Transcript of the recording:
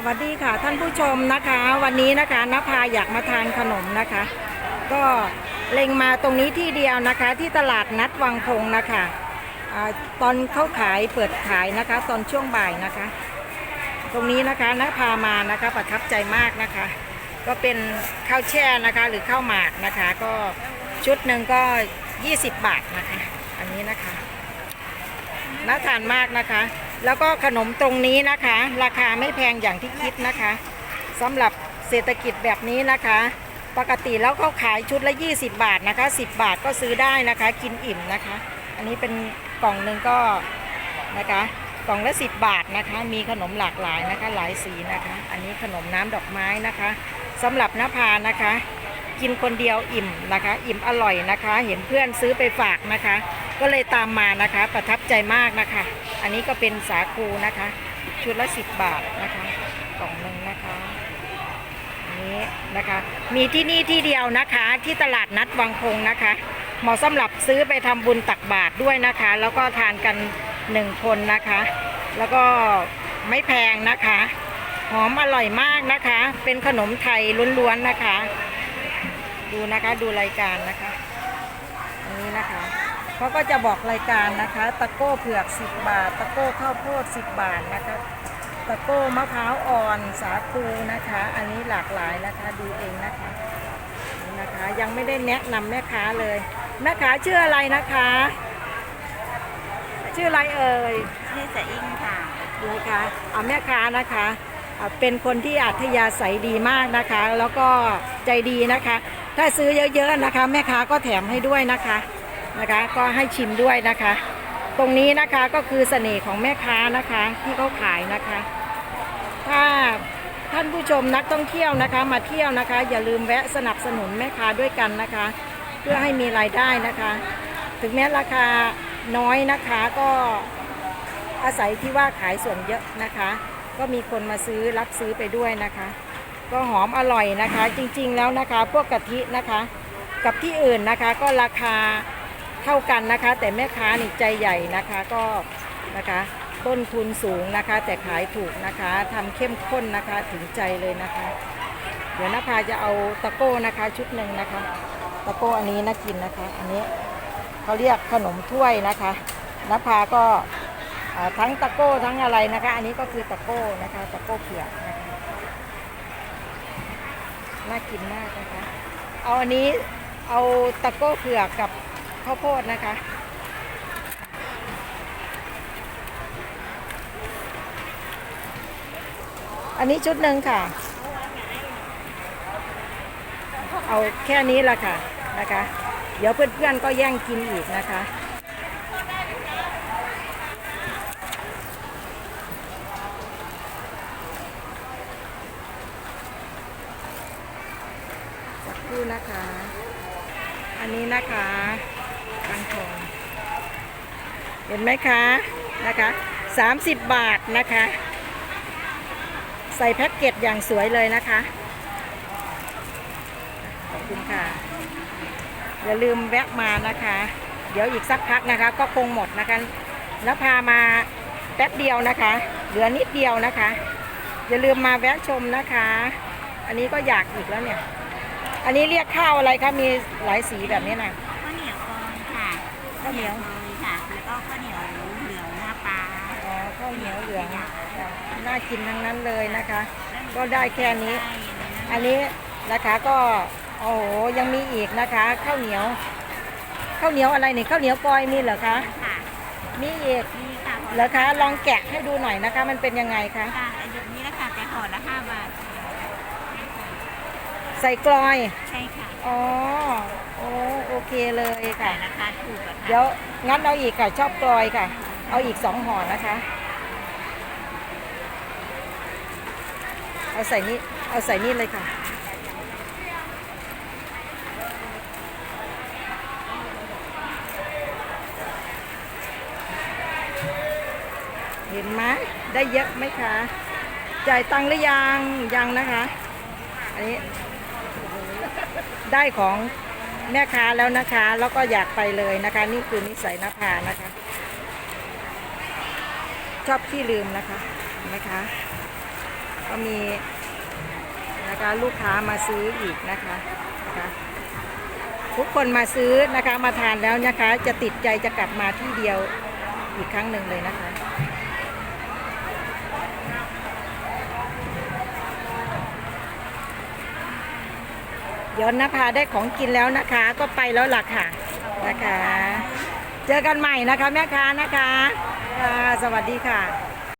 สวัสดีค่ะท่านผู้ชมนะคะ วันนี้นะคะนภาอยากมาทานขนมนะคะ ก็เล็งมาตรงนี้ที่เดียวนะคะ ที่ตลาดนัดวังพงนะคะอาตอนเข้าขายเปิดขายนะคะ ตอนช่วงบ่ายนะคะ ตรงนี้นะคะนภามานะคะประทับใจมากนะคะ ก็เป็นข้าวแช่นะคะหรือข้าวหมากนะคะ ก็ชุดหนึ่งก็ 20 บาทนะคะ อันนี้นะคะน่าทานมากนะคะ แล้วก็ขนมตรงนี้นะคะ ราคาไม่แพงอย่างที่คิดนะคะสำหรับเศรษฐกิจแบบนี้นะคะ ปกติแล้วเขาขายชุดละ 20 บาทนะคะ 10 บาทก็ซื้อได้นะคะ กินอิ่มนะคะ อันนี้เป็นกล่องหนึ่งก็นะคะกล่องละ 10 บาทนะคะ มีขนมหลากหลายนะคะ หลายสีนะคะ อันนี้ขนมน้ำดอกไม้นะคะสำหรับนภานะคะ กินคนเดียวอิ่มนะคะ อิ่มอร่อยนะคะ เห็นเพื่อนซื้อไปฝากนะคะ ก็เลยตามมานะคะ ประทับใจมากนะคะ อันนี้ก็เป็นสาคูนะคะ ชุดละ10บบาทนะคะกล่องหนึ่งนะคะนี้นะคะ มีที่นี่ที่เดียวนะคะ ที่ตลาดนัดวังพงนะคะเหมาะสำหรับซื้อไปทำบุญตักบาตรด้วยนะคะ แล้วก็ทานกันหนึ่งคนนะคะ แล้วก็ไม่แพงนะคะ หอมอร่อยมากนะคะ เป็นขนมไทยล้วนๆนะคะ ดูนะคะดูรายการนะคะ เขาก็จะบอกรายการนะคะ ตะโก้เผือก 10 บาท ตะโก้ข้าวโพด 10 บาทนะคะ ตะโก้มะพร้าวอ่อนสาคูนะคะ อันนี้หลากหลายนะคะดูเองนะคะนี่นะคะยังไม่ได้แนะนำแม่ค้าเลย แม่ค้าชื่ออะไรนะคะ ชื่ออะไรเอ่ยชื่อเสอิงค่ะนะคะเอาแม่ค้านะคะอ่าเป็นคนที่อัธยาศัยดีมากนะคะ แล้วก็ใจดีนะคะ ถ้าซื้อเยอะๆนะคะ แม่ค้าก็แถมให้ด้วยนะคะ นะคะ ก็ให้ชิมด้วยนะคะ ตรงนี้นะคะก็คือเสน่ห์ของแม่ค้านะคะที่เขาขายนะคะ ถ้าท่านผู้ชมนักท่องเที่ยวนะคะ มาเที่ยวนะคะ อย่าลืมแวะสนับสนุนแม่ค้าด้วยกันนะคะ เพื่อให้มีรายได้นะคะ ถึงแม้ราคาน้อยนะคะก็อาศัยที่ว่าขายส่วนเยอะนะคะ ก็มีคนมาซื้อรับซื้อไปด้วยนะคะ ก็หอมอร่อยนะคะ จริงๆแล้วนะคะ พวกกะทินะคะ กับที่อื่นนะคะก็ราคา เท่ากันนะคะ แต่แม่ค้านี่ใจใหญ่นะคะก็นะคะต้นทุนสูงนะคะ แต่ขายถูกนะคะทำเข้มข้นนะคะถึงใจเลยนะคะ เดี๋ยวนภาจะเอาตะโก้นะคะชุดหนึ่งนะคะ ตะโก้อันนี้น่ากินนะคะ อันนี้เขาเรียกขนมถ้วยนะคะนภาก็ทั้งตะโก้ทั้งอะไรนะคะ อันนี้ก็คือตะโก้นะคะตะโก้เผือกนะคะน่ากินมากนะคะ เอาอันนี้เอาตะโก้เผือกกับ ข้าวโพดนะคะ อันนี้ชุดหนึ่งค่ะ เอาแค่นี้ละค่ะนะคะ เดี๋ยวเพื่อนๆก็แย่งกินอีกนะคะสักครู่นะคะ อันนี้นะคะ บางทองเห็นไหมคะนะคะ30บาทนะคะ ใส่แพ็กเกจอย่างสวยเลยนะคะ ขอบคุณค่ะ อย่าลืมแวะมานะคะ เดี๋ยวอีกสักพักนะคะ ก็คงหมดนะคะแล้วพามาแป๊บเดียวนะคะ เหลือนิดเดียวนะคะ อย่าลืมมาแวะชมนะคะ อันนี้ก็อยากอีกแล้วเนี่ย อันนี้เรียกข้าวอะไรคะมีหลายสีแบบนี้นะ ข้าวเหนียวกองค่ะ ข้าวเหนียวเลยค่ะแล้วก็ข้าวเหนียวเหลืองหน้าปลาอ๋อข้าวเหนียวเหลืองค่ะน่ากินทั้งนั้นเลยนะคะ ก็ได้แค่นี้ อันนี้นะคะก็โอ้โหยังมีอีกนะคะ ข้าวเหนียว ข้าวเหนียวอะไรนี่ข้าวเหนียวกอยมีเหรอคะค่ะมีอีกนี่ค่ะเหรอคะลองแกะให้ดูหน่อยนะคะ มันเป็นยังไงคะค่ะไอ้แบบนี้แหละค่ะแต่ห่อละห้าบาท ใส่กลอย ใช่ค่ะอ๋อโอ้โอเคเลยแต่ค่ะ ราคาถูกอะค่ะเดี๋ยวงั้นเอาอีกค่ะ ชอบกลอยค่ะ เอาอีกสองห่อนะคะ เอาใส่นี่เอาใส่นี่เลยค่ะ เห็นไหมได้เยอะไหมคะ จ่ายตังค์หรือยังยังนะคะ อันนี้ ได้ของแม่ค้าแล้วนะคะ แล้วก็อยากไปเลยนะคะ นี่คือนิสัยนภานะคะ ชอบขี้ลืมนะคะเห็นไหมคะ ก็มีนะคะลูกค้ามาซื้ออีกนะคะนะคะ ทุกคนมาซื้อนะคะมาทานแล้วนะคะ จะติดใจจะกลับมาที่เดียวอีกครั้งหนึ่งเลยนะคะ ย้อนนภาได้ของกินแล้วนะคะ ก็ไปแล้วล่ะค่ะนะคะ เจอกันใหม่นะคะแม่ค้านะคะค่ะสวัสดีค่ะ